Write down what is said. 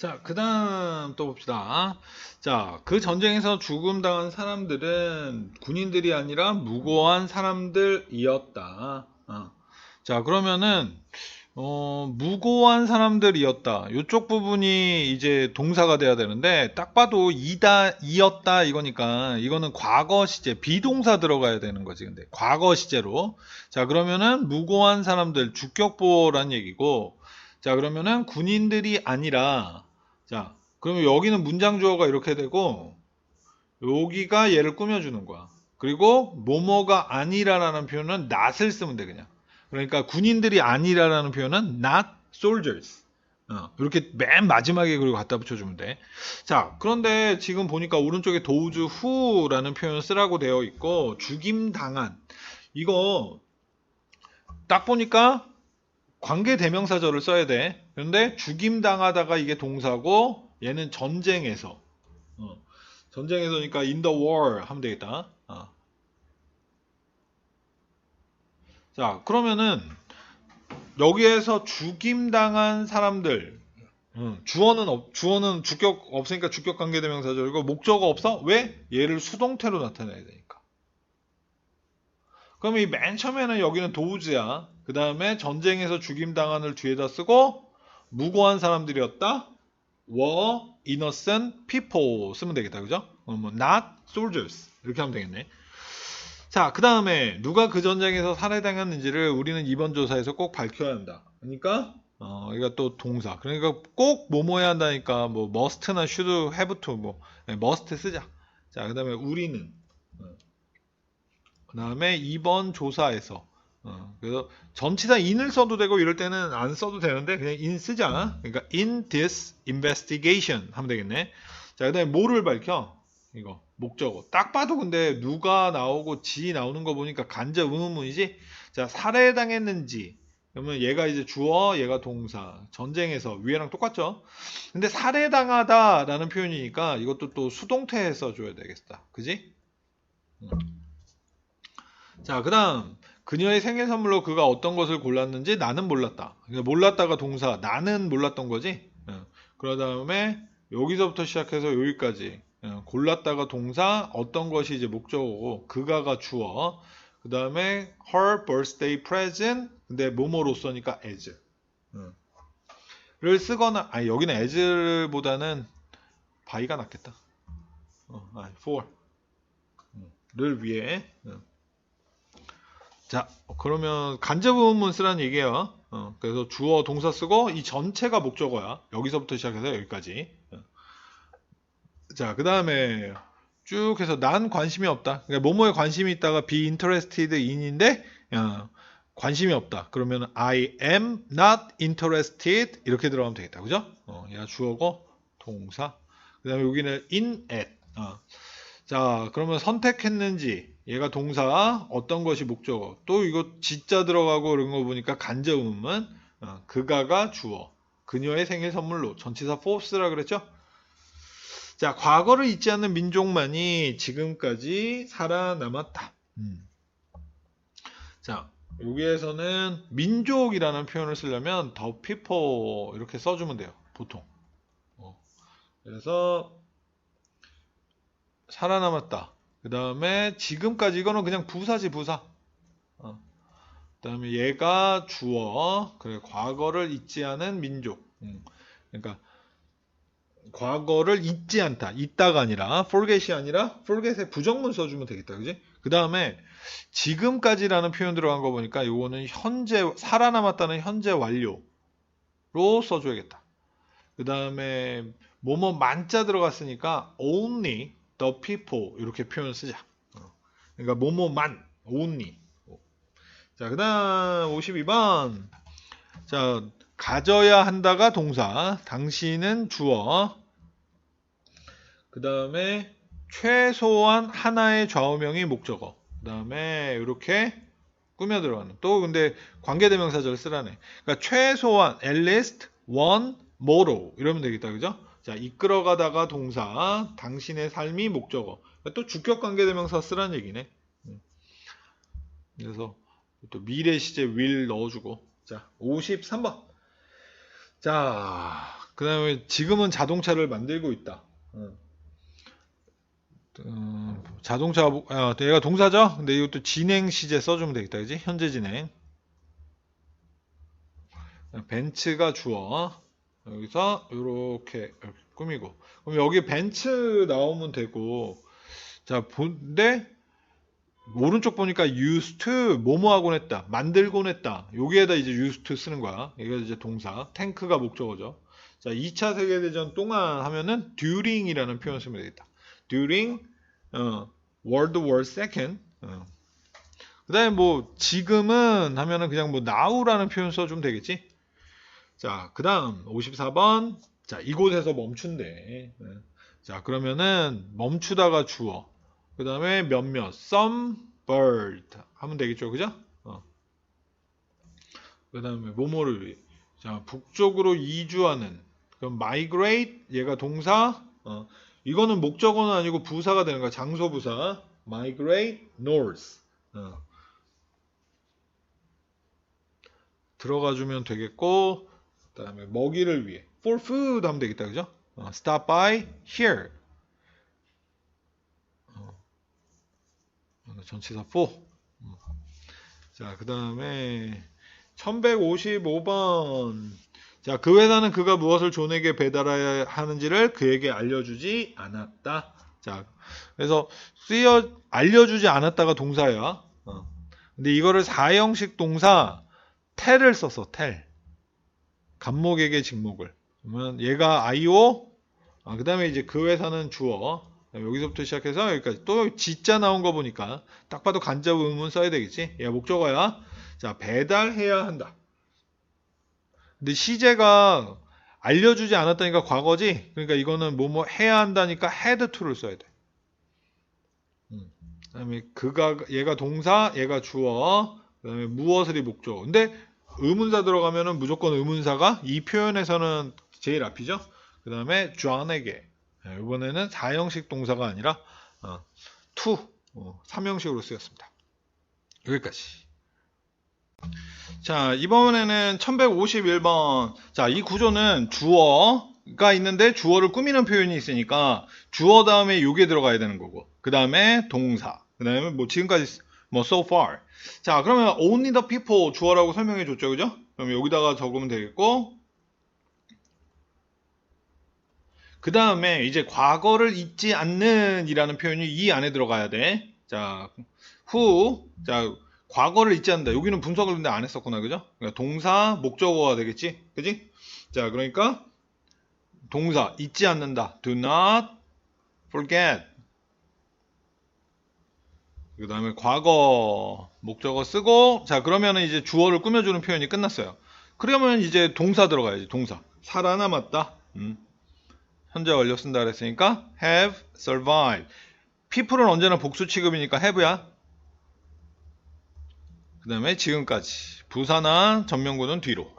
자, 그 다음 또 봅시다. 자, 그 전쟁에서 죽음 당한 사람들은 군인들이 아니라 무고한 사람들이었다. 어. 자, 그러면은, 어, 무고한 사람들이었다. 이쪽 부분이 이제 동사가 돼야 되는데, 딱 봐도 이다, 이었다 이거니까, 이거는 과거 시제, 비동사 들어가야 되는 거지, 근데. 과거 시제로. 자, 그러면은, 무고한 사람들, 주격보라는 얘기고, 자, 그러면은, 군인들이 아니라, 자, 그러면 여기는 문장 주어가 이렇게 되고, 여기가 얘를 꾸며주는 거야. 그리고, 뭐뭐가 아니라라는 표현은 not을 쓰면 돼, 그냥. 그러니까 군인들이 아니라라는 표현은 not soldiers. 어, 이렇게 맨 마지막에 그리고 갖다 붙여주면 돼. 자, 그런데 지금 보니까 오른쪽에 도우즈 후라는 표현을 쓰라고 되어 있고, 죽임 당한. 이거, 딱 보니까 관계 대명사절을 써야 돼. 그런데 죽임 당하다가 이게 동사고, 얘는 전쟁에서. 어, 전쟁에서니까 in the war 하면 되겠다. 어. 자, 그러면은 여기에서 죽임 당한 사람들 음, 주어는 없, 주어는 주격 없으니까 주격 관계 대명사절이고 목적어 없어? 왜? 얘를 수동태로 나타내야 되니까. 그럼 이 맨 처음에는 여기는 도우즈야. 그 다음에 전쟁에서 죽임당한 을 뒤에다 쓰고 무고한 사람들이었다. were innocent people 쓰면 되겠다. 그죠? 어, 뭐 not soldiers 이렇게 하면 되겠네. 자, 그 다음에 누가 그 전쟁에서 살해당했는지를 우리는 이번 조사에서 꼭 밝혀야 한다. 그러니까 어, 이거 또 동사. 그러니까 꼭 뭐뭐 해야 한다니까 뭐 must나 should, have to 뭐 네, must 쓰자. 자, 그 다음에 우리는 어. 그 다음에 이번 조사에서 어, 그래서 전치사 in을 써도 되고 이럴 때는 안 써도 되는데 그냥 in 쓰자. 그러니까 in this investigation 하면 되겠네. 자, 그 다음에 뭐를 밝혀? 이거 목적어. 딱 봐도 근데 누가 나오고 지 나오는 거 보니까 간접 의문문이지. 자, 살해당했는지. 그러면 얘가 이제 주어, 얘가 동사. 전쟁에서 위에랑 똑같죠? 근데 살해당하다라는 표현이니까 이것도 또 수동태에 써줘야 되겠다. 그지? 음. 자, 그 다음. 그녀의 생일 선물로 그가 어떤 것을 골랐는지 나는 몰랐다. 그러니까 몰랐다가 동사, 나는 몰랐던 거지. 그 다음에 여기서부터 시작해서 여기까지. 어, 골랐다가 동사 어떤 것이 이제 목적어고 그가가 주어 그 다음에 her birthday present 근데 뭐뭐로써니까 as 응. 를 쓰거나 아니 여기는 as보다는 by가 낫겠다 어, 아니 for 응. 를 위해 응. 자 그러면 간접 의문문 쓰라는 얘기예요 어, 그래서 주어 동사 쓰고 이 전체가 목적어야 여기서부터 시작해서 여기까지 자, 그 다음에 쭉 해서 난 관심이 없다. 그러니까 뭐뭐에 관심이 있다가 be interested in인데 어, 관심이 없다. 그러면 I am not interested 이렇게 들어가면 되겠다. 그죠? 어, 얘가 주어고 동사. 그 다음에 여기는 in at. 어. 자, 그러면 선택했는지 얘가 동사 어떤 것이 목적어. 또 이거 진짜 들어가고 이런 거 보니까 간접 의문문. 어, 그가가 주어. 그녀의 생일 선물로 전치사 force라 그랬죠? 자, 과거를 잊지 않는 민족만이 지금까지 살아남았다. 음. 자, 여기에서는 민족이라는 표현을 쓰려면 the people 이렇게 써주면 돼요. 보통. 어. 그래서 살아남았다. 그 다음에 지금까지 이거는 그냥 부사지 부사. 어. 그 다음에 얘가 주어. 그래 과거를 잊지 않은 민족. 음. 그러니까 과거를 잊지 않다. 잊다가 아니라 forget이 아니라 forget에 부정문 써주면 되겠다. 그지? 그 다음에 지금까지라는 표현 들어간 거 보니까 이거는 현재 살아남았다는 현재 완료로 써줘야겠다. 그 다음에 뭐뭐 만자 들어갔으니까 only the people 이렇게 표현 쓰자. 어. 그러니까 뭐뭐만 only. 자, 그 다음 52번. 자, 가져야 한다가 동사, 당신은 주어, 그 다음에 최소한 하나의 좌우명이 목적어, 그 다음에 이렇게 꾸며 들어가는. 또 근데 관계대명사절 쓰라네. 그러니까 최소한 at least one motto 이러면 되겠다, 그죠? 자, 이끌어가다가 동사, 당신의 삶이 목적어. 또 주격 관계대명사 쓰라는 얘기네. 음. 그래서 또 미래 시제 will 넣어주고. 자, 53번. 자, 그 다음에 지금은 자동차를 만들고 있다. 어. 어, 자동차, 아, 얘가 동사죠? 근데 이것도 진행 시제 써주면 되겠다. 그지? 현재 진행. 벤츠가 주어. 여기서 이렇게 꾸미고. 그럼 여기 벤츠 나오면 되고. 자, 근데 오른쪽 보니까 used to 뭐뭐 하곤 했다. 만들곤 했다. 여기에다 이제 used 쓰는 거야. 이게 이제 동사. 탱크가 목적어죠. 자, 2차 세계대전 동안 하면은 during이라는 표현 쓰면 되겠다. during 어, World War II. 어. 그 다음에 뭐 지금은 하면은 그냥 뭐 now라는 표현 써주면 되겠지. 자, 그 다음 54번. 자, 이곳에서 멈춘대. 네. 자, 그러면은 멈추다가 주어. 그 다음에 몇몇 some bird 하면 되겠죠, 그죠? 어. 그 다음에 뭐뭐를 위해. 자, 북쪽으로 이주하는. 그럼 migrate 얘가 동사. 어. 이거는 목적어는 아니고 부사가 되는 거야. 장소 부사. migrate north. 어. 들어가 주면 되겠고 그 다음에 먹이를 위해 for food 하면 되겠다. 그죠? 어, stop by here. 어. 전치사 for. 음. 자, 그 다음에 1155번 자, 그 회사는 그가 무엇을 존에게 배달해야 하는지를 그에게 알려주지 않았다. 자, 그래서 쓰여 알려주지 않았다가 동사야. 어. 근데 이거를 사형식 동사 텔을 썼어. 텔. 간목에게 직목을. 그러면 얘가 아이오. 아, 그 다음에 이제 그 회사는 주어. 여기서부터 시작해서 여기까지 또 지자 나온 거 보니까 딱 봐도 간접 의문 써야 되겠지. 얘가 목적어야. 자, 배달해야 한다. 근데 시제가 알려주지 않았다니까 과거지. 그러니까 이거는 뭐뭐 해야 한다니까 had to를 써야 돼. 음. 그다음에 그가 얘가 동사, 얘가 주어, 그다음에 무엇을이 목적. 근데 의문사 들어가면은 무조건 의문사가 이 표현에서는 제일 앞이죠. 그 다음에 John에게 네, 이번에는 사형식 동사가 아니라 어, 어, 삼형식으로 쓰였습니다. 여기까지. 자, 이번에는 1151번. 자, 이 구조는 주어가 있는데 주어를 꾸미는 표현이 있으니까 주어 다음에 요게 들어가야 되는 거고. 그 다음에 동사. 그 다음에 뭐 지금까지 뭐 so far. 자, 그러면 only the people 주어라고 설명해 줬죠. 그죠? 그럼 여기다가 적으면 되겠고. 그 다음에 이제 과거를 잊지 않는 이라는 표현이 이 안에 들어가야 돼. 자, who. 자, 과거를 잊지 않는다. 여기는 분석을 근데 안 했었구나. 그죠? 그러니까 동사, 목적어가 되겠지? 그지? 자, 그러니까 동사, 잊지 않는다. Do not forget. 그 다음에 과거, 목적어 쓰고, 자, 그러면은 이제 주어를 꾸며주는 표현이 끝났어요. 그러면 이제 동사 들어가야지, 동사. 살아남았다. 음. 현재 완료 쓴다 그랬으니까 have survived. people은 언제나 복수 취급이니까 have야. 그 다음에 지금까지 부사나 전명구는 뒤로